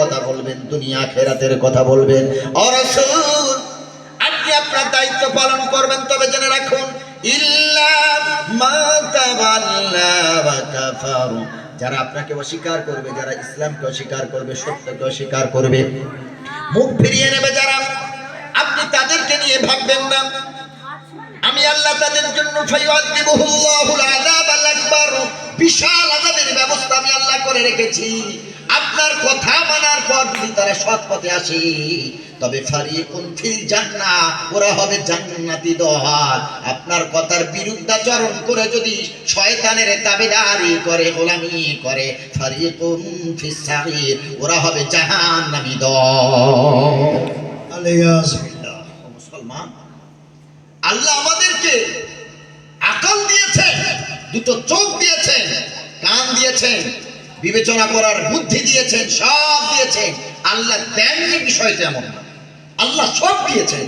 কথা বলবেন, দুনিয়া খেরাতের কথা বলবেন। অরসুল আপনি আপনার দায়িত্ব পালন করবেন, তবে জেনে রাখুন, ইল্লা মা তাওয়াল্লা ওয়া কাফারু। যারা আপনাকে অস্বীকার করবে, যারা ইসলামকে অস্বীকার করবে, সত্যকে অস্বীকার করবে, মুখ ফিরিয়ে নেবে যারা। আপনি তাদেরকে নিয়ে ভাববেন না। আমি আল্লাহ তাদের জন্য বিশাল আযাবের ব্যবস্থা আমি আল্লাহ করে রেখেছি। আপনার কথা মানার পর যদি তারা সৎ পথে আসে, তবে ফারিকুন ফিল জান্নাহ, ওরা হবে জান্নাতি দল। আপনার কথার বিরুদ্ধাচরণ করে যদি শয়তানের তাবেদারি করে, গোলামি করে, ফারিকুন ফিস সাগীর, ওরা হবে জাহান্নামী দল। মুসলমান, আল্লাহ আমাদেরকে আকল দিয়েছেন, দুটো চোখ দিয়েছেন, কান দিয়েছেন বিবেচনা করার বুদ্ধি দিয়েছেন, সব দিয়েছেন। আল্লাহ দেননি বিষয়টা এমন আল্লাহ সব দিয়েছেন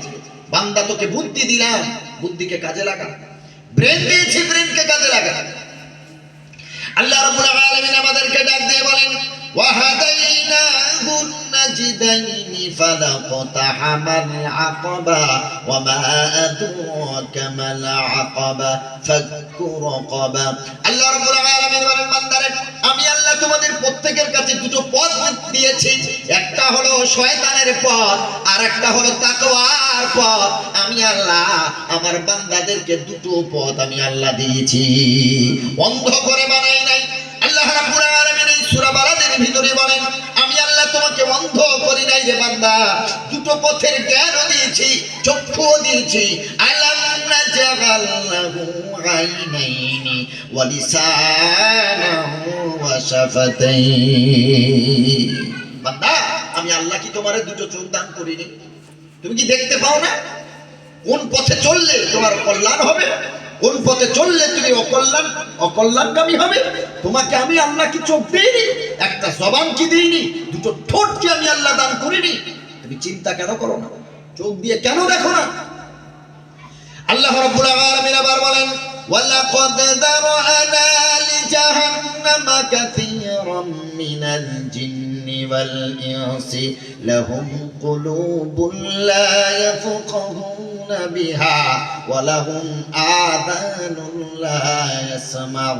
বান্দা তোকে বুদ্ধি দিলাম, বুদ্ধিকে কাজে লাগা ব্রেন দিয়েছি ব্রেনকে কাজে লাগা আল্লাহ রাব্বুল আলামিন আমাদেরকে ডাক দিয়ে বলেন ওয়াহাদাইনাহু নাজদাইনি ফালাকতাহামাল আকাবা ওয়ামা আদরাকা মাল আকাবা ফাক্কু রাকাবা আল্লাহ রাব্বুল আলামিন বলেন, বান্দারে আল্লাহ তোমাদের প্রত্যেকের কাছে দুটো পথ দিয়েছি। একটা হলো শয়তানের পথ, আর একটা হলো তাকওয়ার পথ। আমি আল্লাহ, আমার বান্দাদেরকে দুটো পথ আমি আল্লাহ দিয়েছি। অন্ধ করে বানাই নাই। আল্লাহ রাব্বুল আলামিন এই সূরা বালাদের ভিতরে বলেন, আমি আল্লাহ তোমাকে অন্ধ করি নাই রে বান্দা। দুটো পথের জ্ঞানও দিয়েছি, চক্ষুও দিয়েছি। আলাম লাহু আইনাইনি ওয়া লিসানাহু ওয়া বান্দা, আমি আল্লাহ কি তোমারে দুটো চোখ দান করিনি? তুমি কি দেখতে পাও না? কোন পথে চললে তোমার কল্যাণ হবে? কোন পথে চললে তুমি অকল্যাণ, অকল্যাণগামী হবে? তোমাকে আমি আল্লাহ কি চোখ দিইনি? একটা জবান কি দিইনি? দুটো ঠোঁট কি আমি আল্লাহ দান করিনি? তুমি চিন্তা কেন করো না? চোখ দিয়ে কেন দেখো না? আল্লাহ রাব্বুল আলামিন আবার বলেন ওয়ালাকাদ দারআনা লিজাহান্নামা কাসীরাম মিনাল জিন্নি ওয়াল ইনসি লাহুম কুলুবুন লা ইয়াফকাহুনা বিহা ওয়া লাহুম আযানুন লা ইয়াসমাউন